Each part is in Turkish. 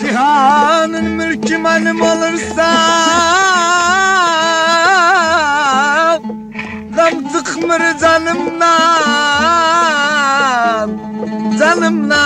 Cihanın mülkü benim olursa Gam tıkmır canımdan Canımdan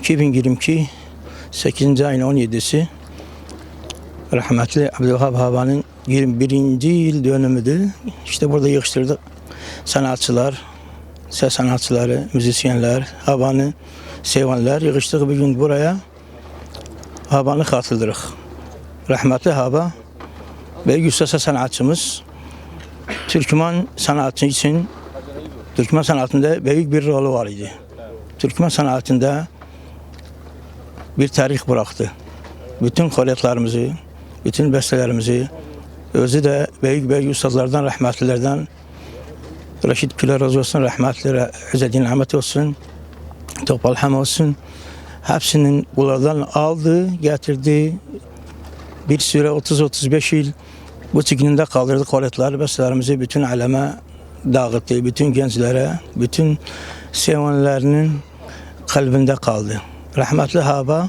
2022 8. ayın 17'si rahmetli Abdülvahab Haba'nın 21. yıl dönümüdür. İşte burada yığıştırdık sanatçılar, ses sanatçıları, müzisyenler, Haba'nı sevenler yığıştık bugün buraya. Haba'nı hatırlırıq. Rahmetli Haba büyük usta sanatçımız Türkmen sanatçı için Türkmen sanatında büyük bir rolü var idi. Türkmen sanatında bir tarih bıraktı. Bütün koletlerimizi, bütün bestelerimizi, özü de büyük büyük ustalardan, rahmetlilerden, Reşit Güler razı olsun, rahmetli İzzedin Ahmet olsun, Topal Ham olsun. Hepsinin bunlardan aldı, getirdi. Bir süre 30-35 yıl bu çıkınında kaldırdı koletler, bestelerimizi bütün aleme dağıttı. Bütün gençlere, bütün sevenlerinin kalbinde kaldı. Rahmetli Haba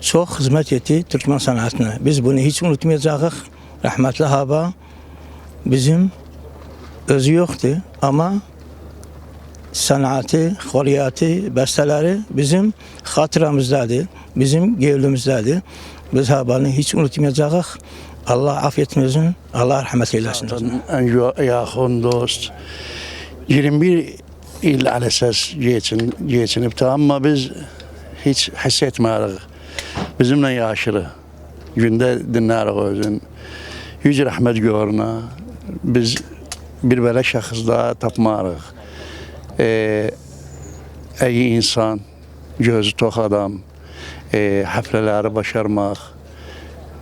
çok hizmet etti Türkmen sanatına. Biz bunu hiç unutmayacağız. Rahmetli Haba bizim özü yoktu ama sanatı, horiyatı, besteleri bizim hatıramızdadır. Bizim gönlümüzdedir. Biz Haba'nı hiç unutmayacağız. Allah afiyet versin. Allah rahmet eylesin. En yakın dost. 21 il על esas geçin, geçinip de ama biz hiç hissetmiyoruz. Bizimle yaşlı. Günde dinleriz özün. Yüce rahmet görüne. Biz bir böyle şahıs daha tapmarıq. Ee, iyi insan, gözü tok adam, e, hafleleri başarmaq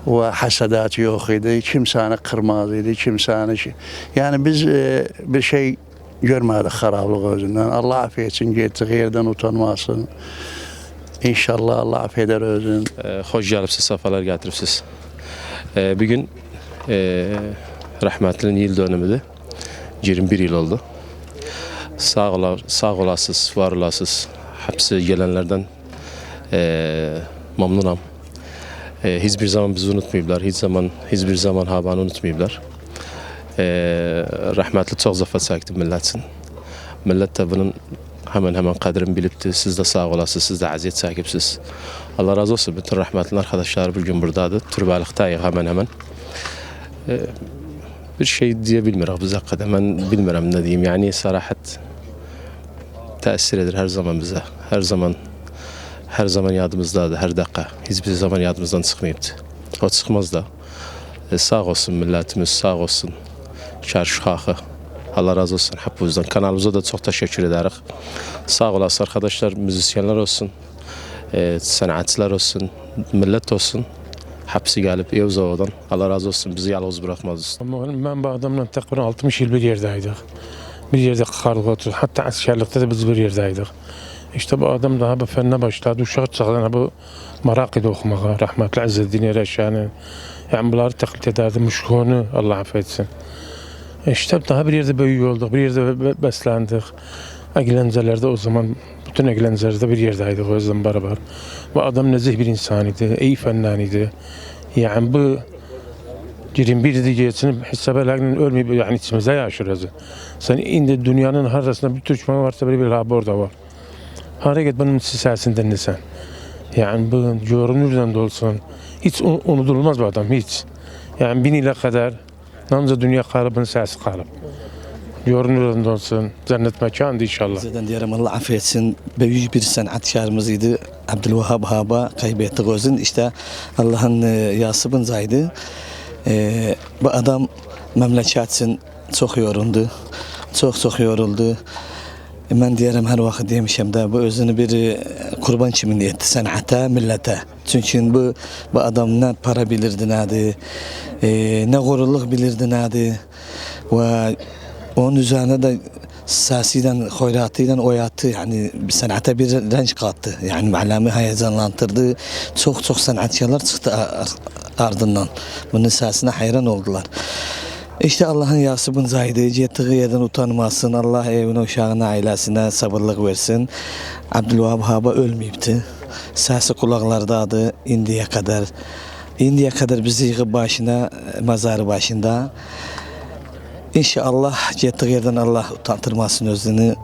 ve hasadat yok idi. Kimsəni kırmaz idi, kimsəni şey. Yani biz e, bir şey görmedik xarablıq özündən. Allah afiyet etsin, getdik yerdən utanmasın. İnşallah Allah affeder özün. Ee, Hoş gelipsiz, sefalar getiripsiz. Ee, bugün e, rahmetlinin yıl dönümüdür. 21 yıl oldu. Sağ, ola, sağ olasız, var olasız. Hepsi gelenlerden e, memnunum. E, hiçbir zaman bizi unutmayıblar. Hiç zaman, hiçbir zaman habanı unutmayıblar. E, rahmetli çok zafer çekti milletin. Millet de bunun hemen hemen kadrini bilipti. Siz de sağ olasınız, siz de aziyet sahipsiz. Allah razı olsun. Bütün rahmetli arkadaşlar bugün buradadır. Türbalıktayız hemen hemen. Ee, bir şey diyebilmiyorum bize kadar. Ben bilmiyorum ne diyeyim. Yani sarahat tesir eder her zaman bize. Her zaman her zaman yadımızdadır, her dakika. Hiçbir zaman yadımızdan çıkmayıptı. O çıkmaz da. E, sağ olsun milletimiz, sağ olsun. Çarşı halkı. Allah razı olsun hepimizden. Kanalımıza da çok teşekkür ederiz. Sağ olasın arkadaşlar, müzisyenler olsun, e, sanatçılar olsun, millet olsun. Hepsi gelip Yavuzova'dan. Allah razı olsun bizi yalnız bırakmaz. Ben bu adamla takriben 60 yıl bir yerdeydik. Bir yerde karlık otur. Hatta askerlikte de biz bir yerdeydik. İşte bu adam daha bu fenne başladı. Uşak çağlarına bu merak idi okumaya. Rahmetli İzzeddin Ereşan'ı. Yani bunları taklit ederdi. Muşkunu Allah affetsin. İşte daha bir yerde büyük olduk. Bir yerde beslendik. Eğlencelerde o zaman bütün eğlencelerde bir yerdeydik o yüzden beraber. Bu adam nezih bir insan idi. iyi fennan idi. Yani bu 21 diyeceksin hesablarının ölmeyip yani içimize yaşıyoruz. Sen indi dünyanın her arasında bir Türkmen varsa böyle bir abi orada var. Hareket bunun sesini dinlesen. Yani bu görünürden de olsun. Hiç un- unutulmaz bu adam hiç. Yani bin ile kadar namza dünya kalıbın sesi kalıp. Görünürden de olsun. Cennet mekandı inşallah. Zaten diyelim Allah affetsin. Büyük bir sanatkarımızıydı. Abdülvahab Haba kaybettik özün. İşte Allah'ın e, yasıbın zaydı. E, bu adam memleket için çok yoruldu. Çok çok yoruldu. Ben diyerim her vakit demişim de bu özünü bir e, kurban kimin etti sanata, millete. Çünkü bu bu adam ne para bilirdi neydi, e, ne gururluk bilirdi neydi ve onun üzerine de sesiyle, hoyratıyla oyattı. Yani sanata bir renç kattı. Yani alemi heyecanlandırdı. Çok çok sanatçılar çıktı ar- ardından. Bunun sesine hayran oldular. İşte Allah'ın yasıbın zaydı. Yettiği yerden utanmasın. Allah evine, uşağına, ailesine sabırlık versin. Abdülvahab Haba ölmeyipti. Sesi kulaklardadı indiye kadar. İndiye kadar bizi yığıp başına, mezarı başında. İnşallah gettiği yerden Allah utandırmasın özünü.